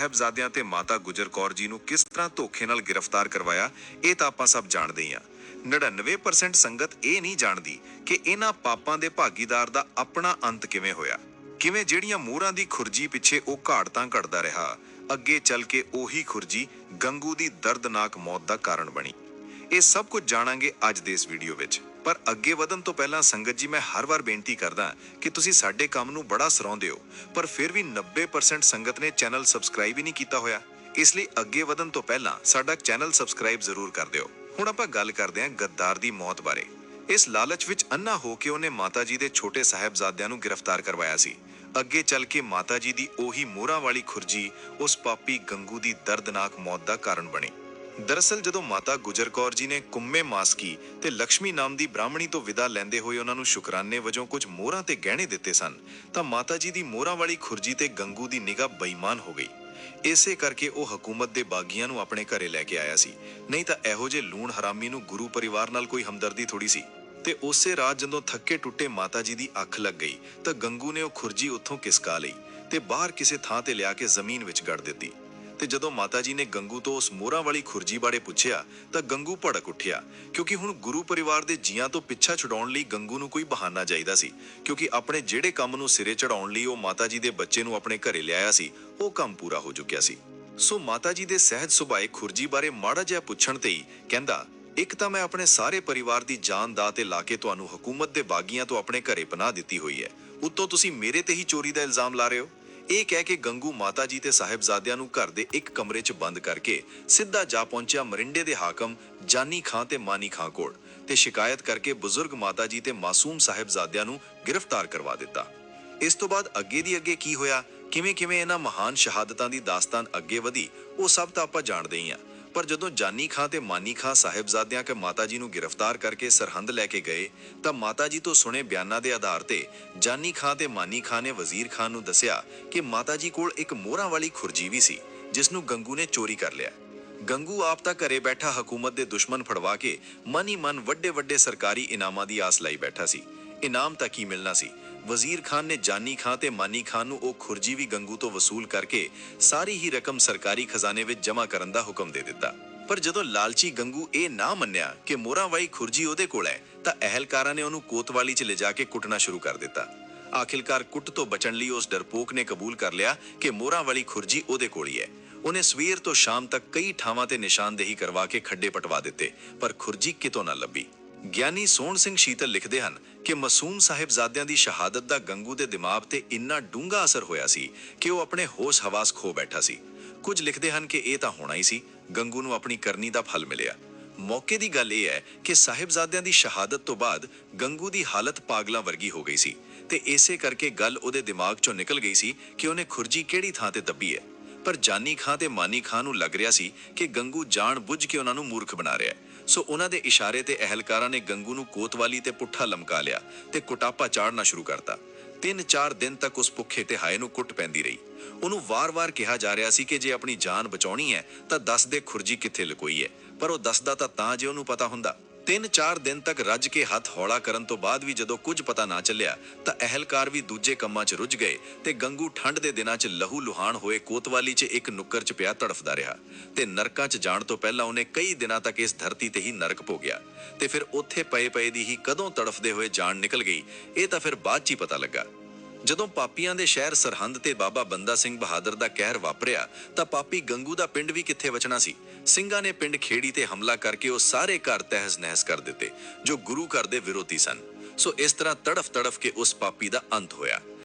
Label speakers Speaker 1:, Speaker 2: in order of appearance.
Speaker 1: ਸਾਹਿਬਜ਼ਾਦਿਆਂ ਤੇ ਮਾਤਾ ਗੁਜਰ ਕੌਰ ਜੀ ਨੂੰ ਕਿਸ ਤਰ੍ਹਾਂ ਧੋਖੇ ਨਾਲ ਗ੍ਰਿਫਤਾਰ ਕਰਵਾਇਆ, ਇਹ ਤਾਂ ਆਪਾਂ ਸਭ ਜਾਣਦੇ ਹੀ ਹਾਂ। 99% ਸੰਗਤ ਇਹ ਨਹੀਂ ਜਾਣਦੀ ਕਿ ਇਹਨਾਂ ਪਾਪਾਂ ਦੇ ਭਾਗੀਦਾਰ ਦਾ ਆਪਣਾ ਅੰਤ ਕਿਵੇਂ ਹੋਇਆ। ਕਿਵੇਂ ਜਿਹੜੀਆਂ ਮੋਹਰਾਂ ਦੀ ਖੁਰਜੀ ਪਿੱਛੇ ਉਹ ਘਾੜਤਾਂ ਘੜਦਾ ਰਿਹਾ। ਅੱਗੇ ਚੱਲ ਕੇ ਉਹੀ ਖੁਰਜੀ ਗੰਗੂ ਦੀ ਦਰਦਨਾਕ ਮੌਤ ਦਾ ਕਾਰਨ ਬਣੀ। ਇਹ ਸਭ ਕੁਝ ਜਾਣਾਂਗੇ ਅੱਜ ਦੇ ਇਸ ਵੀਡੀਓ ਵਿੱਚ। ਪਰ ਅੱਗੇ ਵਧਣ ਤੋਂ ਪਹਿਲਾਂ ਸੰਗਤ ਜੀ, ਮੈਂ ਹਰ ਵਾਰ ਬੇਨਤੀ ਕਰਦਾ ਕਿ ਤੁਸੀਂ ਸਾਡੇ ਕੰਮ ਨੂੰ ਬੜਾ ਸਰਾਉਂਦੇ ਹੋ। ਪਰ ਫਿਰ ਵੀ 90% ਸੰਗਤ ਨੇ ਚੈਨਲ ਸਬਸਕ੍ਰਾਈਬ ਹੀ ਨਹੀਂ ਕੀਤਾ ਹੋਇਆ। ਇਸ ਲਈ ਅੱਗੇ ਵਧਣ ਤੋਂ ਪਹਿਲਾਂ ਸਾਡਾ ਚੈਨਲ ਸਬਸਕ੍ਰਾਈਬ ਜ਼ਰੂਰ ਕਰ ਦਿਓ। ਹੁਣ ਆਪਾਂ ਗੱਲ ਕਰਦੇ ਹਾਂ ਗੱਦਾਰ ਦੀ ਮੌਤ ਬਾਰੇ। ਇਸ ਲਾਲਚ ਵਿੱਚ ਅੰਨਾ ਹੋ ਕੇ ਉਹਨੇ ਮਾਤਾ ਜੀ ਦੇ ਛੋਟੇ ਸਾਹਿਬਜ਼ਾਦਿਆਂ ਨੂੰ ਗ੍ਰਿਫਤਾਰ ਕਰਵਾਇਆ ਸੀ। ਅੱਗੇ ਚੱਲ ਕੇ ਮਾਤਾ ਜੀ ਦੀ ਉਹੀ ਮੋਹਰਾਂ ਵਾਲੀ ਖੁਰਜੀ ਉਸ ਪਾਪੀ ਗੰਗੂ ਦੀ ਦਰਦਨਾਕ ਮੌਤ ਦਾ ਕਾਰਨ ਬਣੀ। ਦਰਅਸਲ ਜਦੋਂ ਮਾਤਾ ਗੁਜਰ ਕੌਰ ਜੀ ਨੇ ਕੁੰਮੇ ਮਾਸਕੀ ਤੇ ਲక్ష్ਮੀ ਨਾਮ ਦੀ ਬ੍ਰਾਹਮਣੀ ਤੋਂ ਵਿਦਾ ਲੈਂਦੇ ਹੋਏ ਉਹਨਾਂ ਨੂੰ ਸ਼ੁਕਰਾਨੇ ਵਜੋਂ ਕੁਝ ਮੋਹਰਾਂ ਤੇ ਗਹਿਣੇ ਦਿੱਤੇ ਸਨ, ਤਾਂ ਮਾਤਾ ਜੀ ਦੀ ਮੋਹਰਾਂ ਵਾਲੀ ਖੁਰਜੀ ਤੇ ਗੰਗੂ ਦੀ ਨਿਗਾਹ ਬੇਈਮਾਨ ਹੋ ਗਈ। ਇਸੇ ਕਰਕੇ ਉਹ ਹਕੂਮਤ ਦੇ ਬਾਗੀਆਂ ਨੂੰ ਆਪਣੇ ਘਰੇ ਲੈ ਕੇ ਆਇਆ ਸੀ। ਨਹੀਂ ਤਾਂ ਇਹੋ ਜਿਹੇ ਲੂਣ ਹਰਾਮੀ ਨੂੰ ਗੁਰੂ ਪਰਿਵਾਰ ਨਾਲ ਕੋਈ ਹਮਦਰਦੀ ਥੋੜੀ ਸੀ। ਤੇ ਉਸੇ ਰਾਤ ਜਦੋਂ ਥੱਕੇ ਟੁੱਟੇ ਮਾਤਾ ਜੀ ਦੀ ਅੱਖ ਲੱਗ ਗਈ, ਤਾਂ ਗੰਗੂ ਨੇ ਉਹ ਖੁਰਜੀ ਉੱਥੋਂ ਕਿਸਕਾ ਲਈ ਤੇ ਬਾਹਰ ਕਿਸੇ ਥਾਂ ਤੇ ਲਿਆ ਕੇ ਜ਼ਮੀਨ ਵਿੱਚ ਗੜ ਦਿੱਤੀ। ਤੇ ਜਦੋਂ ਮਾਤਾ ਜੀ ਨੇ ਗੰਗੂ ਤੋਂ ਉਸ ਮੋਹਰਾਂ ਵਾਲੀ ਖੁਰਜੀ ਬਾਰੇ ਪੁੱਛਿਆ, ਤਾਂ ਗੰਗੂ ਭੜਕ ਉੱਠਿਆ, ਕਿਉਂਕਿ ਹੁਣ ਗੁਰੂ ਪਰਿਵਾਰ ਦੇ ਜੀਆਂ ਤੋਂ ਪਿੱਛਾ ਛੁਡਾਉਣ ਲਈ ਗੰਗੂ ਨੂੰ ਕੋਈ ਬਹਾਨਾ ਚਾਹੀਦਾ ਸੀ, ਕਿਉਂਕਿ ਆਪਣੇ ਜਿਹੜੇ ਕੰਮ ਨੂੰ ਸਿਰੇ ਚੜਾਉਣ ਲਈ ਉਹ ਮਾਤਾ ਜੀ ਦੇ ਬੱਚੇ ਨੂੰ ਆਪਣੇ ਘਰੇ ਲਿਆਇਆ ਸੀ, ਉਹ ਕੰਮ ਪੂਰਾ ਹੋ ਚੁੱਕਿਆ ਸੀ। ਸੋ ਮਾਤਾ ਜੀ ਦੇ ਸਹਿਜ ਸੁਭਾਏ ਖੁਰਜੀ ਬਾਰੇ ਮਾੜਾ ਜਿਹਾ ਪੁੱਛਣ ਤੇ ਹੀ ਕਹਿੰਦਾ, ਇੱਕ ਤਾਂ ਮੈਂ ਆਪਣੇ ਸਾਰੇ ਪਰਿਵਾਰ ਦੀ ਜਾਨ ਦਾ ਤੇ ਲਾ ਕੇ ਤੁਹਾਨੂੰ ਹਕੂਮਤ ਦੇ ਬਾਗੀਆਂ ਤੋਂ ਆਪਣੇ ਘਰੇ ਪਨਾਹ ਦਿੱਤੀ ਹੋਈ ਹੈ। ਉੱਤੋਂ ਤੁਸੀਂ ਮੇਰੇ ਤੇ ਹੀ ਚੋਰੀ ਦਾ ਇਲਜ਼ਾਮ ਲਾ ਰਹੇ ਹੋ? ਇਹ ਕਹਿ ਕੇ ਗੰਗੂ ਮਾਤਾ ਜੀ ਤੇ ਸਾਹਿਬਜ਼ਾਦਿਆਂ ਨੂੰ ਘਰ ਦੇ ਇੱਕ ਕਮਰੇ 'ਚ ਬੰਦ ਕਰਕੇ ਸਿੱਧਾ ਜਾ ਪਹੁੰਚਿਆ ਮਰਿੰਡੇ ਦੇ ਹਾਕਮ ਜਾਨੀ ਖਾਂ ਤੇ ਮਾਨੀ ਖਾਂ ਕੋਲ ਤੇ ਸ਼ਿਕਾਇਤ ਕਰਕੇ ਬਜ਼ੁਰਗ ਮਾਤਾ ਜੀ ਤੇ ਮਾਸੂਮ ਸਾਹਿਬਜ਼ਾਦਿਆਂ ਨੂੰ ਗ੍ਰਿਫਤਾਰ ਕਰਵਾ ਦਿੱਤਾ। ਇਸ ਤੋਂ ਬਾਅਦ ਅੱਗੇ ਦੀ ਅੱਗੇ ਕੀ ਹੋਇਆ? ਕਿਵੇਂ ਕਿਵੇਂ ਇਹਨਾਂ ਮਹਾਨ ਸ਼ਹਾਦਤਾਂ ਦੀ ਦਾਸਤਾਨ ਅੱਗੇ ਵਧੀ? ਉਹ ਸਭ ਤਾਂ ਆਪਾਂ ਜਾਣਦੇ ਹੀ ਹਾਂ। ਪਰ ਜਦੋਂ ਜਾਨੀ ਖਾਂ ਤੇ ਮਾਨੀ ਖਾਂ ਸਾਹਿਬਜ਼ਾਦਿਆਂ ਕੇ ਮਾਤਾ ਜੀ ਨੂੰ ਗ੍ਰਿਫਤਾਰ ਕਰਕੇ ਸਰਹੰਦ ਲੈ ਕੇ ਗਏ, ਤਾਂ ਮਾਤਾ ਜੀ ਤੋਂ ਸੁਣੇ ਬਿਆਨਾਂ ਦੇ ਆਧਾਰ ਤੇ ਜਾਨੀ ਖਾਂ ਤੇ ਮਾਨੀ ਖਾਂ ਨੇ ਵਜ਼ੀਰ ਖਾਨ ਨੂੰ ਦੱਸਿਆ ਕਿ ਮਾਤਾ ਜੀ ਕੋਲ ਇੱਕ ਮੋਹਰਾਂ ਵਾਲੀ ਖੁਰਜੀ ਵੀ ਸੀ, ਜਿਸ ਨੂੰ ਗੰਗੂ ਨੇ ਚੋਰੀ ਕਰ ਲਿਆ। ਗੰਗੂ ਆਪ ਤਾਂ ਘਰੇ ਬੈਠਾ ਹਕੂਮਤ ਦੇ ਦੁਸ਼ਮਣ ਫੜਵਾ ਕੇ ਮਨ ਹੀ ਮਨ ਵੱਡੇ ਵੱਡੇ ਸਰਕਾਰੀ ਇਨਾਮਾਂ ਦੀ ਆਸ ਲਾਈ ਬੈਠਾ ਸੀ। ਇਨਾਮ ਤਾਂ ਕੀ ਮਿਲਣਾ ਸੀ? ਵਜ਼ੀਰ ਖਾਨ ਨੇ ਜਾਨੀ ਖਾਨ ਤੇ ਮਾਨੀ ਖਾਨ ਨੂੰ ਉਹ ਖੁਰਜੀ ਵੀ ਗੰਗੂ ਤੋਂ ਵਸੂਲ ਕਰਕੇ ਸਾਰੀ ਹੀ ਰਕਮ ਸਰਕਾਰੀ ਖਜ਼ਾਨੇ ਵਿੱਚ ਜਮ੍ਹਾਂ ਕਰਨ ਦਾ ਹੁਕਮ ਦੇ ਦਿੱਤਾ। ਪਰ ਜਦੋਂ ਲਾਲਚੀ ਗੰਗੂ ਇਹ ਨਾ ਮੰਨਿਆ ਕਿ ਮੋਹਰਾਂ ਖੁਰਜੀ ਉਹਦੇ ਕੋਲ ਹੈ, ਤਾਂ ਅਹਿਲਕਾਰਾਂ ਨੇ ਉਹਨੂੰ ਕੋਤਵਾਲੀ 'ਚ ਲਿਜਾ ਕੇ ਕੁੱਟਣਾ ਸ਼ੁਰੂ ਕਰ ਦਿੱਤਾ। ਆਖਿਲਕਾਰ ਕੁੱਟ ਤੋਂ ਬਚਣ ਲਈ ਉਸ ਡਰਪੋਕ ਨੇ ਕਬੂਲ ਕਰ ਲਿਆ ਕਿ ਮੋਹਰਾਂ ਵਾਲੀ ਖੁਰਜੀ ਉਹਦੇ ਕੋਲ ਹੀ ਹੈ। ਉਹਨੇ ਸਵੇਰ ਤੋਂ ਸ਼ਾਮ ਤੱਕ ਕਈ ਥਾਵਾਂ ਤੇ ਨਿਸ਼ਾਨਦੇਹੀ ਕਰਵਾ ਕੇ ਖੱਡੇ ਪਟਵਾ ਦਿੱਤੇ, ਪਰ ਖੁਰਜੀ ਕਿਤੋਂ ਨਾ ਲੱਭੀ। ਗਿਆਨੀ ਸੋਹਣ ਸਿੰਘ ਸ਼ੀਤਲ ਲਿਖਦੇ ਹਨ ਕਿ ਮਾਸੂਮ ਸਾਹਿਬਜ਼ਾਦਿਆਂ ਦੀ ਸ਼ਹਾਦਤ ਦਾ ਗੰਗੂ ਦੇ ਦਿਮਾਗ ਤੇ ਇੰਨਾ ਡੂੰਘਾ ਅਸਰ ਹੋਇਆ ਸੀ ਕਿ ਉਹ ਆਪਣੇ ਹੋਸ਼ ਹਵਾਸ ਖੋ ਬੈਠਾ ਸੀ। ਕੁਝ ਲਿਖਦੇ ਹਨ ਕਿ ਇਹ ਤਾਂ ਹੋਣਾ ਹੀ ਸੀ, ਗੰਗੂ ਨੂੰ ਆਪਣੀ ਕਰਨੀ ਦਾ ਫਲ ਮਿਲਿਆ। ਮੌਕੇ ਦੀ ਗੱਲ ਇਹ ਹੈ ਕਿ ਸਾਹਿਬਜ਼ਾਦਿਆਂ ਦੀ ਸ਼ਹਾਦਤ ਤੋਂ ਬਾਅਦ ਗੰਗੂ ਦੀ ਹਾਲਤ ਪਾਗਲਾਂ ਵਰਗੀ ਹੋ ਗਈ ਸੀ ਤੇ ਇਸੇ ਕਰਕੇ ਗੱਲ ਉਹਦੇ ਦਿਮਾਗ ਚੋਂ ਨਿਕਲ ਗਈ ਸੀ ਕਿ ਉਹਨੇ ਖੁਰਜੀ ਕਿਹੜੀ ਥਾਂ ਤੇ ਦੱਬੀ ਹੈ। ਪਰ ਜਾਨੀ ਖਾਂ ਤੇ ਮਾਨੀ ਖਾਂ ਨੂੰ ਲੱਗ ਰਿਹਾ ਸੀ ਕਿ ਗੰਗੂ ਜਾਣ ਬੁੱਝ ਕੇ ਉਹਨਾਂ ਨੂੰ ਮੂਰਖ ਬਣਾ ਰਿਹਾ ਹੈ। ਸੋ ਉਹਨਾਂ ਦੇ ਇਸ਼ਾਰੇ ਤੇ ਅਹਿਲਕਾਰਾਂ ਨੇ ਗੰਗੂ ਨੂੰ ਕੋਤਵਾਲੀ ਤੇ ਪੁੱਠਾ ਲਮਕਾ ਲਿਆ ਤੇ ਕੁਟਾਪਾ ਚਾੜਨਾ ਸ਼ੁਰੂ ਕਰਤਾ। ਤਿੰਨ ਚਾਰ ਦਿਨ ਤੱਕ ਉਸ ਭੁੱਖੇ ਤੇ ਹਾਏ ਨੂੰ ਕੁੱਟ ਪੈਂਦੀ ਰਹੀ। ਉਹਨੂੰ ਵਾਰ-ਵਾਰ ਕਿਹਾ ਜਾ ਰਿਹਾ ਸੀ ਕਿ ਜੇ ਆਪਣੀ ਜਾਨ ਬਚਾਉਣੀ ਹੈ ਤਾਂ ਦੱਸ ਦੇ ਖੁਰਜੀ ਕਿੱਥੇ ਲੁਕੋਈ ਹੈ, ਪਰ ਉਹ ਦੱਸਦਾ ਤਾਂ ਤਾਂ ਜੇ ਉਹਨੂੰ ਪਤਾ ਹੁੰਦਾ। ਤਿੰਨ ਚਾਰ ਦਿਨ ਤੱਕ ਰੱਜ ਕੇ ਹੱਥ ਹੌਲਾ ਕਰਨ ਤੋਂ ਬਾਅਦ ਵੀ ਜਦੋਂ ਕੁਝ ਪਤਾ ਨਾ ਚੱਲਿਆ, ਤਾਂ ਅਹਿਲਕਾਰ ਵੀ ਦੂਜੇ ਕੰਮਾਂ 'ਚ ਰੁੱਝ ਗਏ ਤੇ ਗੰਗੂ ਠੰਡ ਦੇ ਦਿਨਾਂ 'ਚ ਲਹੂ ਲੁਹਾਨ ਹੋਏ ਕੋਤਵਾਲੀ 'ਚ ਇੱਕ ਨੁੱਕਰ 'ਚ ਪਿਆ ਤੜਫਦਾ ਰਿਹਾ ਤੇ ਨਰਕਾਂ 'ਚ ਜਾਣ ਤੋਂ ਪਹਿਲਾਂ ਉਹਨੇ ਕਈ ਦਿਨਾਂ ਤੱਕ ਇਸ ਧਰਤੀ ਤੇ ਹੀ ਨਰਕ ਭੋਗਿਆ ਤੇ ਫਿਰ ਉੱਥੇ ਪਏ ਪਏ ਦੀ ਹੀ ਕਦੋਂ ਤੜਫਦੇ ਹੋਏ ਜਾਨ ਨਿਕਲ ਗਈ, ਇਹ ਤਾਂ ਫਿਰ ਬਾਅਦ 'ਚ ਹੀ ਪਤਾ ਲੱਗਾ। ਜਦੋਂ ਪਾਪੀਆਂ ਦੇ ਸ਼ਹਿਰ ਸਰਹੰਦ ਤੇ ਬਾਬਾ ਬੰਦਾ ਸਿੰਘ ਬਹਾਦਰ ਦਾ ਕਹਿਰ ਵਾਪਰਿਆ, ਤਾਂ ਪਾਪੀ ਗੰਗੂ ਦਾ ਪਿੰਡ ਵੀ ਕਿੱਥੇ ਬਚਣਾ ਸੀ? ਸਿੰਘਾਂ ਨੇ ਪਿੰਡ ਖੇੜੀ ਤੇ ਹਮਲਾ ਕਰਕੇ ਉਹ ਸਾਰੇ ਘਰ ਤਹਿਸ ਨਹਿਸ ਕਰ ਦਿੱਤੇ, ਜੋ ਗੁਰੂ ਘਰ ਦੇ ਵਿਰੋਧੀ ਸਨ। ਸੋ ਇਸ ਤਰ੍ਹਾਂ ਤੜਫ ਤੜਫ ਕੇ ਉਸ ਪਾਪੀ ਦਾ ਅੰਤ ਹੋਇਆ।